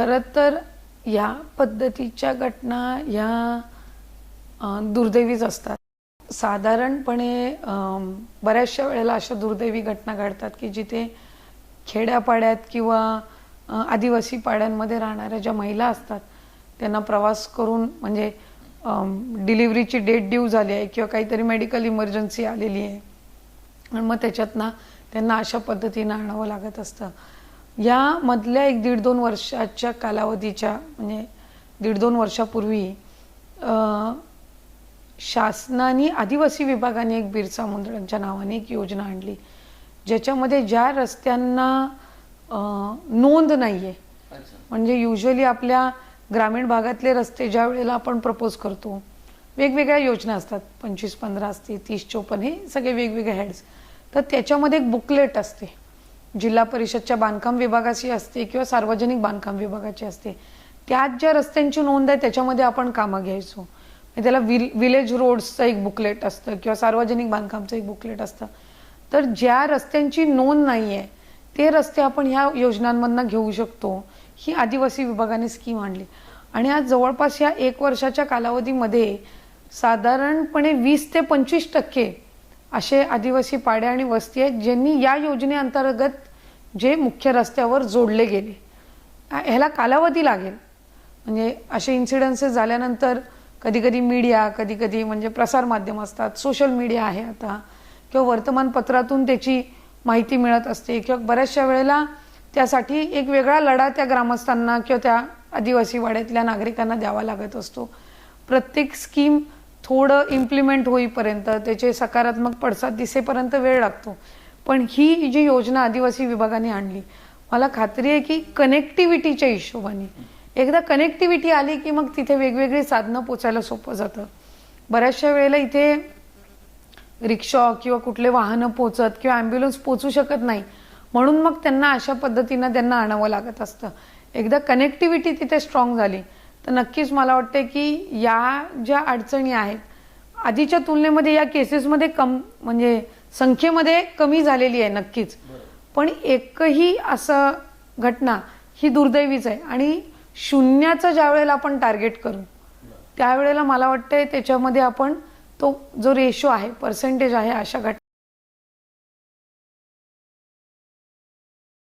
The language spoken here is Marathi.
खरं तर या पद्धतीच्या घटना ह्या दुर्दैवीच असतात. साधारणपणे बऱ्याचशा वेळेला अशा दुर्दैवी घटना घडतात की जिथे खेड्यापाड्यात किंवा आदिवासी पाड्यांमध्ये राहणाऱ्या ज्या महिला असतात त्यांना प्रवास करून म्हणजे डिलिव्हरीची डेट ड्यू झाली आहे किंवा काहीतरी मेडिकल इमर्जन्सी आलेली आहे. आणि मग त्याच्यातनं त्यांना अशा पद्धतीनं आणावं लागत असतं. या मधल्या एक दीड दोन वर्षाच्या कालावधीच्या म्हणजे दीड दोन वर्षापूर्वी शासनाने आदिवासी विभागाने एक बिरसा मुंदडांच्या नावाने एक योजना आणली ज्याच्यामध्ये ज्या रस्त्यांना नोंद नाही आहे म्हणजे युजली आपल्या ग्रामीण भागातले रस्ते ज्या वेळेला आपण प्रपोज करतो वेगवेगळ्या योजना असतात. पंचवीस पंधरा असते तीस चोपन्न हे सगळे वेगवेगळे हेड्स तर त्याच्यामध्ये एक बुकलेट असते. जिल्हा परिषदच्या बांधकाम विभागाची असते किंवा सार्वजनिक बांधकाम विभागाची असते. त्यात ज्या रस्त्यांची नोंद आहे त्याच्यामध्ये आपण कामं घ्यायचो. म्हणजे त्याला विल विलेज रोड्सचं एक बुकलेट असतं किंवा सार्वजनिक बांधकामचं एक बुकलेट असतं. तर ज्या रस्त्यांची नोंद नाही आहे ते रस्ते आपण ह्या योजनांमधनं घेऊ शकतो. ही आदिवासी विभागाने स्कीम आणली. आणि आज जवळपास या एक वर्षाच्या कालावधीमध्ये साधारणपणे वीस ते पंचवीस टक्के असे आदिवासी पाड्या आणि वस्ती आहेत ज्यांनी या योजनेअंतर्गत जे मुख्य रस्त्यावर जोडले गेले. ह्याला कालावधी लागेल. म्हणजे असे इन्सिडन्सेस झाल्यानंतर कधी कधी मीडिया कधी कधी म्हणजे प्रसारमाध्यम असतात सोशल मीडिया आहे आता किंवा वर्तमानपत्रातून त्याची माहिती मिळत असते किंवा बऱ्याचशा वेळेला त्यासाठी एक वेगळा लढा त्या ग्रामस्थांना किंवा त्या आदिवासी वाड्यातल्या नागरिकांना द्यावा लागत असतो. प्रत्येक स्कीम थोडं इम्प्लिमेंट होईपर्यंत त्याचे सकारात्मक पडसाद दिसेपर्यंत वेळ लागतो. पण ही जी योजना आदिवासी विभागाने आणली मला खात्री आहे की कनेक्टिव्हिटीच्या हिशोबाने. एकदा कनेक्टिव्हिटी आली की मग तिथे वेगवेगळी साधनं पोचायला सोपं जातं. बऱ्याचशा वेळेला इथे रिक्षा किंवा कुठले वाहनं पोचत किंवा ॲम्ब्युलन्स पोचू शकत नाही. म्हणून मग त्यांना अशा पद्धतीनं त्यांना आणावं लागत असतं. एकदा कनेक्टिव्हिटी तिथे स्ट्रॉंग झाली तर नक्कीच मला वाटतं की या ज्या अडचणी आहेत आधीच्या तुलनेमध्ये या केसेसमध्ये कम म्हणजे संख्येमध्ये कमी झालेली आहे नक्कीच. पण एकही असं घटना ही दुर्दैवीच आहे आणि शून्याचं ज्या वेळेला आपण टार्गेट करू त्यावेळेला मला वाटतंय त्याच्यामध्ये आपण तो जो रेशो आहे पर्सेंटेज आहे अशा घटना